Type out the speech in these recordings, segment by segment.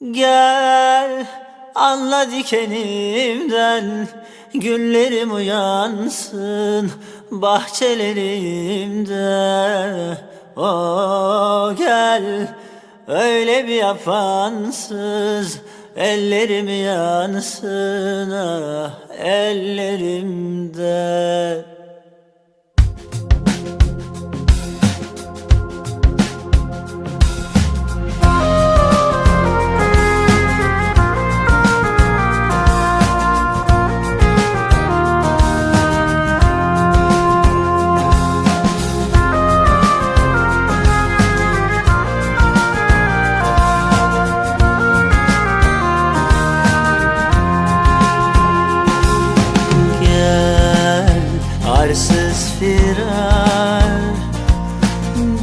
Gel anla dikenimden Güllerim uyansın bahçelerimde. O gel öyle bir yapansız Ellerim yansın ah ellerimde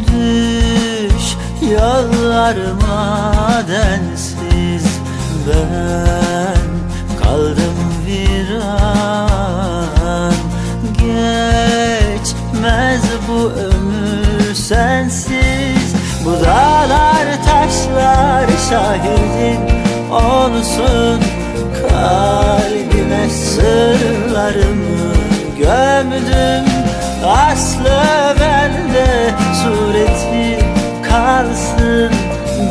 Düş yollarıma densiz Ben kaldım viran. Geçmez bu ömür sensiz. Bu dağlar taşlar şahidim olsun. Kalbime sırlarımı gömdüm Aslı bende sureti kalsın.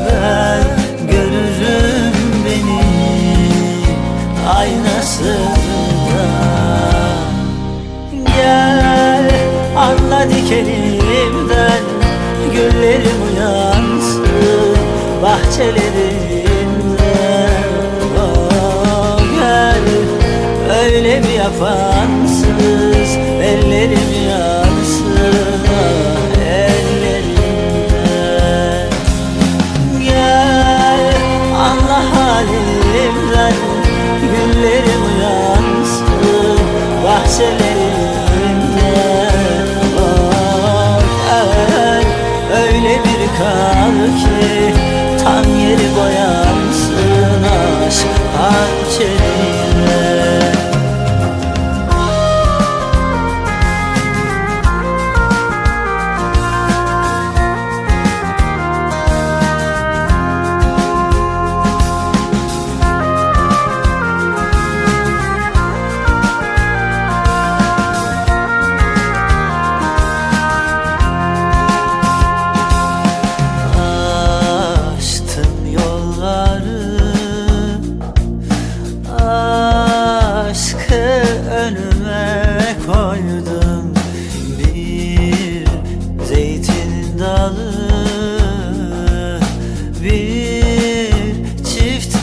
Ben görürüm beni aynasında. Gel anla dikenimden Güllerim uyansın bahçelerimde Oh, Gel öyle bir yapansız Ellerim Bahçelerimde Oh, gel Öyle bir kal ki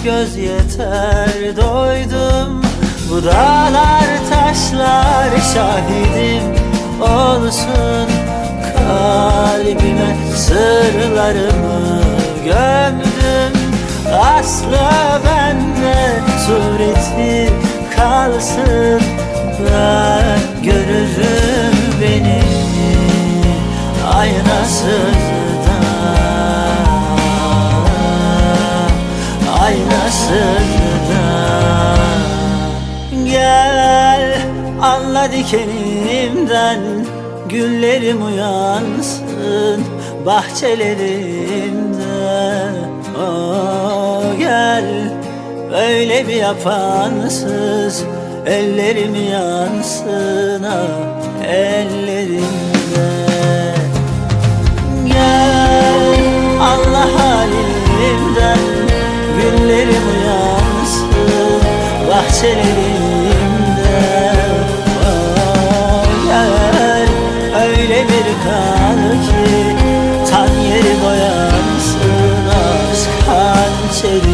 göz yeter. Doydum Bu dağlar taşlar şahidim olsun. Kalbime sırlarımı gömdüm. Aslı bende sureti kalsın. Ben görürüm beni. Aynasızda Aynasızda Gel anla dikenimden Güllerim uyansın bahçelerimde Oh gel öyle bir yapansız Ellerim yansın. Ah gözlerimde Hayal öyle bir kan ki Tan yeri doyansın aşk hançeri